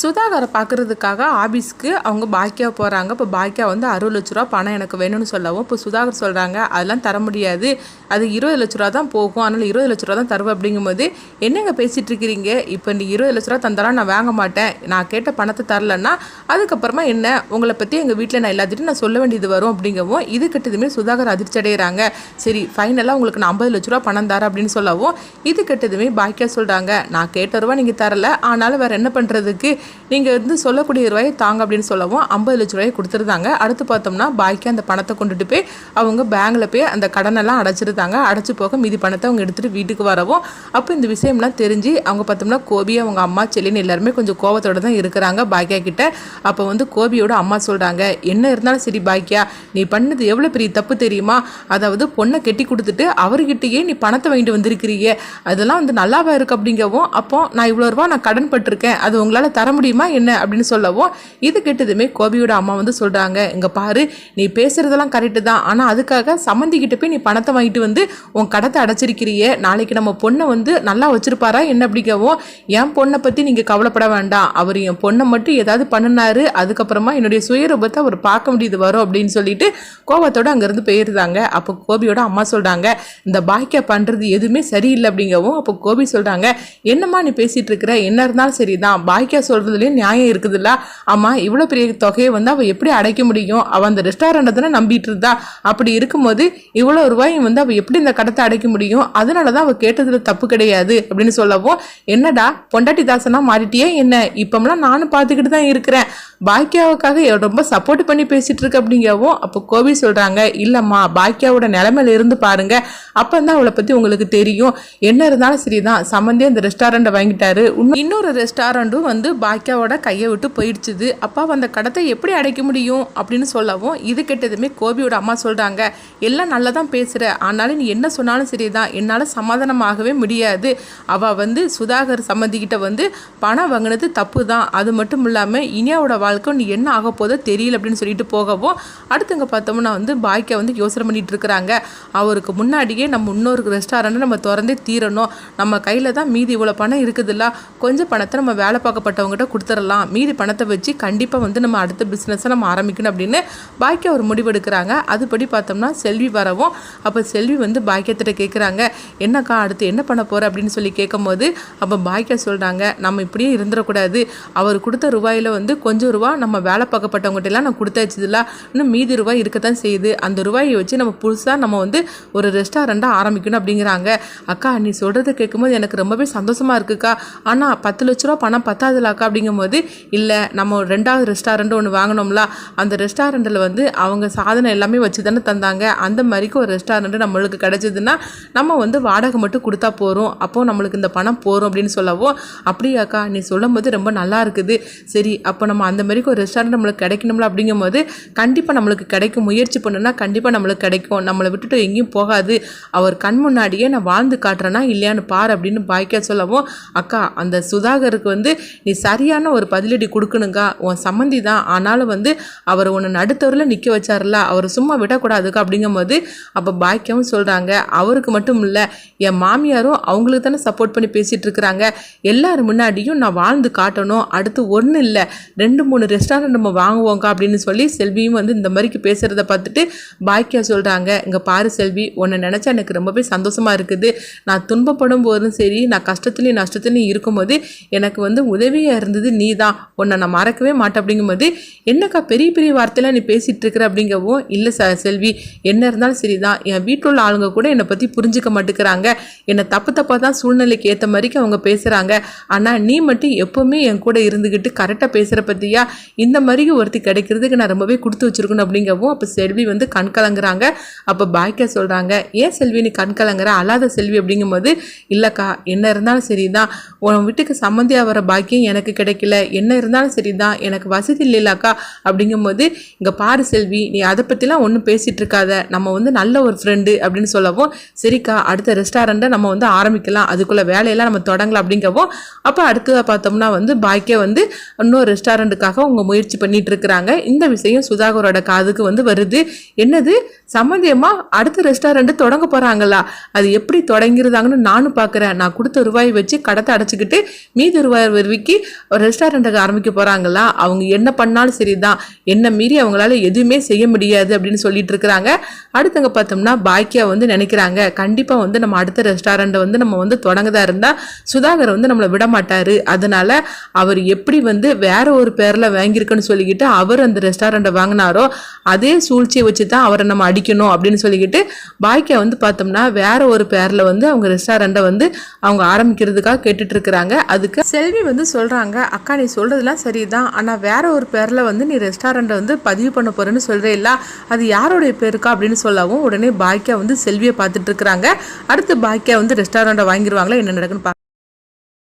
சுதாகரை பார்க்குறதுக்காக ஆபீஸ்க்கு அவங்க பாக்கியா போகிறாங்க இப்போ பாக்கியா வந்து அறுபது லட்ச ரூபா பணம் எனக்கு வேணும்னு சொல்லவும் இப்போ சுதாகர் சொல்கிறாங்க அதெல்லாம் தர முடியாது. அது இருபது லட்ச ரூபா தான் போகும். அதனால் இருபது லட்ச ரூபா தான் தருவேன். அப்படிங்கும்போது என்னங்க பேசிகிட்டு இருக்கிறீங்க? இப்போ நீ இருபது லட்ச ரூபா தந்தாலும் நான் வாங்க மாட்டேன். நான் கேட்ட பணத்தை தரலன்னா அதுக்கப்புறமா என்ன? உங்களை பற்றி எங்கள் வீட்டில் நான் எல்லாத்திட்டும் நான் சொல்ல வேண்டியது வரும். அப்படிங்கவும் இது கெட்டதுமே சுதாகர் அதிர்ச்சி அடைகிறாங்க சரி ஃபைனலாக உங்களுக்கு நான் ஐம்பது லட்ச ரூபா பணம் தரேன். அப்படின்னு சொல்லவும் இது கெட்டதுமே பாக்கியா சொல்கிறாங்க நான் கேட்ட ரூபா நீங்கள் தரல. ஆனாலும் வேறு என்ன பண்ணுறதுக்கு நீங்கள் வந்து சொல்லக்கூடிய ரூபாயை தாங்க அப்படின்னு சொல்லவும் ஐம்பது லட்ச ரூபாய் கொடுத்துருந்தாங்க. அடுத்து பார்த்தோம்னா பாக்கி அந்த பணத்தை கொண்டுட்டு போய் அவங்க பேங்கில் போய் அந்த கடனெல்லாம் அடைச்சிருந்தாங்க. அடைச்சி போக மீதி பணத்தை அவங்க எடுத்துகிட்டு வீட்டுக்கு வரவும். அப்போ இந்த விஷயம்லாம் தெரிஞ்சு அவங்க பார்த்தோம்னா கோபி அவங்க அம்மா செல்லின்னு எல்லாருமே கொஞ்சம் கோபத்தோடு தான் இருக்கிறாங்க பாக்கியா கிட்ட. அப்போ வந்து கோபியோட அம்மா சொல்கிறாங்க என்ன இருந்தாலும் சரி பாக்கியா நீ பண்ணது எவ்வளோ பெரிய தப்பு தெரியுமா? அதாவது பொண்ணை கெட்டி கொடுத்துட்டு அவர்கிட்டயே நீ பணத்தை வாங்கிட்டு வந்திருக்கிறீ அதெல்லாம் வந்து நல்லாவா இருக்கு? அப்படிங்கவும் அப்போ நான் இவ்வளோ ரூபா நான் கடன் பட்டிருக்கேன். அது உங்களால் தர முடியுமா என்ன அப்படின்னு சொல்லவும் இது கெட்டதுமே கோபியோட அம்மா வந்து சொல்கிறாங்க இங்கே பாரு நீ பேசுகிறதெல்லாம் கரெக்டு தான். ஆனால் அதுக்காக சம்மந்திக்கிட்ட போய் நீ பணத்தை வாங்கிட்டு வந்து உன் கடத்தை அடைச்சிருக்கிறியே. நாளைக்கு நம்ம பொண்ணை வந்து நல்லா வச்சிருப்பாரா என்ன அப்படிங்கவும் என் பொண்ணை பற்றி நீங்கள் கவலைப்பட வேண்டாம். அவர் என் பொண்ணை மட்டும் ஏதாவது பண்ணினாரு. அதுக்கப்புறமா என்னுடைய சுயரூபத்தை அவர் பார்க்க முடியுது வரும் அப்படின்னு சொல்லிட்டு கோபத்தோடு அங்கேருந்து போயிருந்தாங்க. அப்போ கோபியோட அம்மா சொல்கிறாங்க இந்த பாக்கியா பண்ணுறது எதுவுமே சரியில்லை அப்படிங்கவும் அப்போ கோபி சொல்கிறாங்க என்னம்மா நீ பேசிகிட்டு இருக்கிற? என்ன இருந்தாலும் சரி சரிதான். பாக்கியா சொல்கிறதுலேயும் நியாயம் இருக்குதுல்ல? ஆமாம் இவ்வளோ பெரிய தொகையை வந்து அவள் எப்படி அடைக்க முடியும்? அவள் அந்த ரெஸ்டாரண்ட்டை தானே நம்பிட்டு இருந்தா. அப்படி இருக்கும்போது இவ்வளோ ரூபாயும் வந்து அவள் எப்படி இந்த கடத்தை அடைக்க முடியும்? அதனால தான் அவள் கேட்டதில் தப்பு கிடையாது அப்படின்னு சொல்லவும் என்னடா பொண்டாட்டி தாசனா மாறிட்டியே என்ன? இப்போம்லாம் நானும் பார்த்துக்கிட்டு தான் இருக்கிறேன். பாக்கியாவுக்காக ரொம்ப சப்போர்ட் பண்ணி பேசிட்டு இருக்க அப்படிங்கவும் அப்போ கோபி சொல்றாங்க இல்லம்மா பாக்கியாவோட நிலைமையில இருந்து பாருங்க. அப்போ தான் அவளை பத்தி உங்களுக்கு தெரியும். என்ன இருந்தாலும் சரிதான். சம்மந்தே அந்த ரெஸ்டாரண்ட்டை வாங்கிட்டாரு. இன்னொரு ரெஸ்டாரண்ட்டும் வந்து பாக்கியாவோட கையை விட்டு போயிடுச்சுது. அப்பா அந்த கடத்தை எப்படி அடைக்க முடியும் அப்படின்னு சொல்லவும் இது கெட்டதுமே கோபியோட அம்மா சொல்கிறாங்க எல்லாம் நல்லா தான் பேசுகிற ஆனாலும் நீ என்ன சொன்னாலும் சரிதான். என்னால் சமாதானமாகவே முடியாது. அவள் வந்து சுதாகர் சம்மந்திக்கிட்ட வந்து பணம் வாங்கினது தப்பு தான் அது மட்டும் இல்லாமல் இனியாவோட வாழ்க்கை நீ என்ன ஆக போதோ தெரியல. அப்படின்னு சொல்லிட்டு போகவும் அடுத்தவங்க பார்த்தோம்னா வந்து பாய்க்கா வந்து யோசனை பண்ணிட்டு இருக்கிறாங்க. அவருக்கு முன்னாடியே நம்ம இன்னொரு ரெஸ்டாரண்ட்டை நம்ம திறந்தே தீரணும். நம்ம கையில் தான் மீதி இவ்வளோ பணம் இருக்குதுல்ல. கொஞ்சம் பணத்தை நம்ம வேலை பார்க்கப்பட்டவங்க அவங்ககிட்ட கொடுத்துடலாம். மீதி பணத்தை வச்சு கண்டிப்பாக வந்து நம்ம அடுத்த பிஸ்னஸை நம்ம ஆரம்பிக்கணும் அப்படின்னு பாக்கியா ஒரு முடிவெடுக்கிறாங்க அதுபடி பார்த்தோம்னா செல்வி வரவும் அப்போ செல்வி வந்து பாக்கியத்திட்ட கேட்குறாங்க என்னக்கா அடுத்து என்ன பண்ண போகிற அப்படின்னு சொல்லி கேட்கும்போது அப்போ பாக்கியா சொல்கிறாங்க நம்ம இப்படியே இருந்துடக்கூடாது. அவர் கொடுத்த ரூபாயில் வந்து கொஞ்சம் ரூபா நம்ம வேலை பார்க்கப்பட்டவங்ககிட்டலாம் நான் கொடுத்தாச்சுதுல இன்னும் மீதி ரூபாய் இருக்கத்தான் செய்யுது. அந்த ரூபாயை வச்சு நம்ம புதுசாக நம்ம வந்து ஒரு ரெஸ்டாரண்ட்டாக ஆரம்பிக்கணும் அப்படிங்கிறாங்க. அக்கா நீ சொல்கிறத கேட்கும்போது எனக்கு ரொம்பவே சந்தோஷமாக இருக்குக்கா. ஆனால் பத்து லட்ச ரூபா பணம் பத்தாதுல அக்கா அப்படிங்கும்போது இல்லை நம்ம ரெண்டாவது ரெஸ்டாரண்ட் ஒன்று வாங்கினோம்ல அந்த ரெஸ்டாரண்ட்டில் வந்து அவங்க சாதனை எல்லாமே வச்சு தானே தந்தாங்க. அந்த மாதிரிக்கு ஒரு ரெஸ்டாரண்ட்டு நம்மளுக்கு கிடச்சிதுன்னா நம்ம வந்து வாடகை மட்டும் கொடுத்தா போகிறோம் அப்போ நம்மளுக்கு இந்த பணம் போகிறோம் அப்படின்னு சொல்லவும் அப்படியாக்கா நீ சொல்லும் போது ரொம்ப நல்லா இருக்குது. சரி அப்போ நம்ம அந்த மாதிரிக்கு ஒரு ரெஸ்டாரண்ட் நம்மளுக்கு கிடைக்கணும்ல அப்படிங்கும்போது கண்டிப்பாக நம்மளுக்கு கிடைக்கும். முயற்சி பண்ணுன்னா கண்டிப்பாக நம்மளுக்கு கிடைக்கும். நம்மளை விட்டுட்டு எங்கேயும் போகாது. அவர் கண் முன்னாடியே நான் வாழ்ந்து காட்டுறேன்னா இல்லையான்னு பார் அப்படின்னு பாய்க்கா சொல்லவும் அக்கா அந்த சுதாகருக்கு வந்து நீ சரியான ஒரு பதிலடி கொடுக்கணுங்க? உன் சம்மந்தி தான். ஆனாலும் வந்து அவர் உன்னை நடுத்தவரில் நிற்க வச்சார்ல அவர் சும்மா விடக்கூடாதுக்கா? அப்படிங்கும்போது அப்போ பாக்கியாவும் சொல்கிறாங்க அவருக்கு மட்டும் இல்லை என் மாமியாரும் அவங்களுக்கு தானே சப்போர்ட் பண்ணி பேசிகிட்டு இருக்கிறாங்க. எல்லார் முன்னாடியும் நான் வாழ்ந்து காட்டணும். அடுத்து ஒன்றும் இல்லை ரெண்டு மூணு ரெஸ்டாரண்ட் நம்ம வாங்குவோங்க அப்படின்னு சொல்லி செல்வியும் வந்து இந்த மாதிரிக்கு பேசுகிறத பார்த்துட்டு பாக்கியா சொல்கிறாங்க இங்கே பாரு செல்வி உன்னை நினச்சா எனக்கு ரொம்பவே சந்தோஷமாக இருக்குது. நான் துன்பப்படும் போதும் சரி நான் கஷ்டத்துலையும் நஷ்டத்துலேயும் இருக்கும்போது எனக்கு வந்து உதவியாக இருந்தது நீ தான் உன்னை நான் மறக்கவே மாட்டேன். அப்படிங்கும்போது என்னக்கா பெரிய பெரிய வார்த்தையெல்லாம் நீ பேசிகிட்டு இருக்கிற? அப்படிங்கவும் இல்லை ச செல்வி என்ன இருந்தாலும் சரி தான் என் வீட்டில் உள்ள ஆளுங்க கூட என்னை பற்றி புரிஞ்சிக்க மாட்டேங்கிறாங்க. என்னை தப்பு தப்பாக தான் சூழ்நிலைக்கு ஏற்ற மாதிரிக்கு அவங்க பேசுகிறாங்க ஆனால் நீ மட்டும் எப்போவுமே என் கூட இருந்துக்கிட்டு கரெக்டாக பேசுகிற பற்றியா இந்த மாதிரி ஒருத்தி கிடைக்கிறதுக்கு நான் ரொம்பவே கொடுத்து வச்சிருக்கணும். அப்படிங்கவும் அப்போ செல்வி வந்து கண் கலங்குறாங்க. அப்போ பாய்க்கா சொல்கிறாங்க ஏன் செல்வி நீ கண் கலங்குற? அல்லாத செல்வி. அப்படிங்கும்போது இல்லைக்கா என்ன இருந்தாலும் சரி தான் உன் வீட்டுக்கு சம்மந்தியாக வர பாக்கியம் எனக்கு கிடைக்கல. என்ன இருந்தாலும் சரி தான் எனக்கு வசதி இல்லைலாக்கா அப்படிங்கும்போது இங்கே பாரு செல்வி நீ அதை பற்றிலாம் ஒன்றும் பேசிகிட்டு இருக்காத. நம்ம வந்து நல்ல ஒரு ஃப்ரெண்டு அப்படின்னு சொல்லவும் சரிக்கா அடுத்த ரெஸ்டாரண்ட்டை நம்ம வந்து ஆரம்பிக்கலாம். அதுக்குள்ளே வேலையெல்லாம் நம்ம தொடங்கலாம் அப்படிங்கவும் அப்போ அடுத்ததாக பார்த்தோம்னா வந்து பாய்க்கே வந்து இன்னொரு ரெஸ்டாரண்ட்டுக்காக அவங்க முயற்சி பண்ணிட்டு இருக்கிறாங்க. இந்த விஷயம் சுதாகரோட காதுக்கு வந்து வருது. என்னது? சம்மந்தியமாக அடுத்த ரெஸ்டாரண்ட்டு தொடங்க போகிறாங்களா அது எப்படி தொடங்கிருந்தாங்கன்னு நானும் பார்க்குறேன் நான் கொடுத்த ரூபாய் வச்சு கடத்தை அடைச்சிக்கிட்டு மீதி ரூபாய் வருவிக்கு ஒரு ரெஸ்டாரண்ட்டுக்கு ஆரம்பிக்க போகிறாங்களா அவங்க என்ன பண்ணாலும் சரி தான் என்ன மீறி அவங்களால எதுவுமே செய்ய முடியாது அப்படின்னு சொல்லிட்டு இருக்கிறாங்க. அடுத்தவங்க பார்த்தோம்னா பாக்கியா வந்து நினைக்கிறாங்க. கண்டிப்பாக வந்து நம்ம அடுத்த ரெஸ்டாரண்ட்டை வந்து நம்ம வந்து தொடங்கதா இருந்தால் சுதாகர் வந்து நம்மளை விட மாட்டார் அதனால அவர் எப்படி வந்து வேற ஒரு பேரில் வாங்கியிருக்குன்னு சொல்லிக்கிட்டு அவர் அந்த ரெஸ்டாரண்ட்டை வாங்கினாரோ அதே சூழ்ச்சியை வச்சு தான் அவரை நம்ம அடிக்கணும் அப்படின்னு சொல்லிக்கிட்டு பாக்கியா வந்து பார்த்தோம்னா வேற ஒரு பேரில் வந்து அவங்க ரெஸ்டாரண்ட்டை வந்து அவங்க ஆரம்பிக்கிறதுக்காக கேட்டுட்டு இருக்கிறாங்க. அதுக்கு செல்வி வந்து சொல்கிறாங்க அக்கா நீ சொல்றதெல்லாம் சரிதான். ஆனால் வேற ஒரு பேரில் வந்து நீ ரெஸ்டாரண்ட்டை வந்து பதிவு பண்ண போறேன்னு சொல்கிறேல்ல அது யாருடைய பேருக்கா? அப்படின்னு சொல்லவும் உடனே பாக்கியா வந்து செல்வியை பார்த்துட்டு இருக்கிறாங்க. அடுத்து பாக்கியா வந்து ரெஸ்டாரண்ட்டை வாங்கிடுவாங்களா என்ன நடக்குன்னு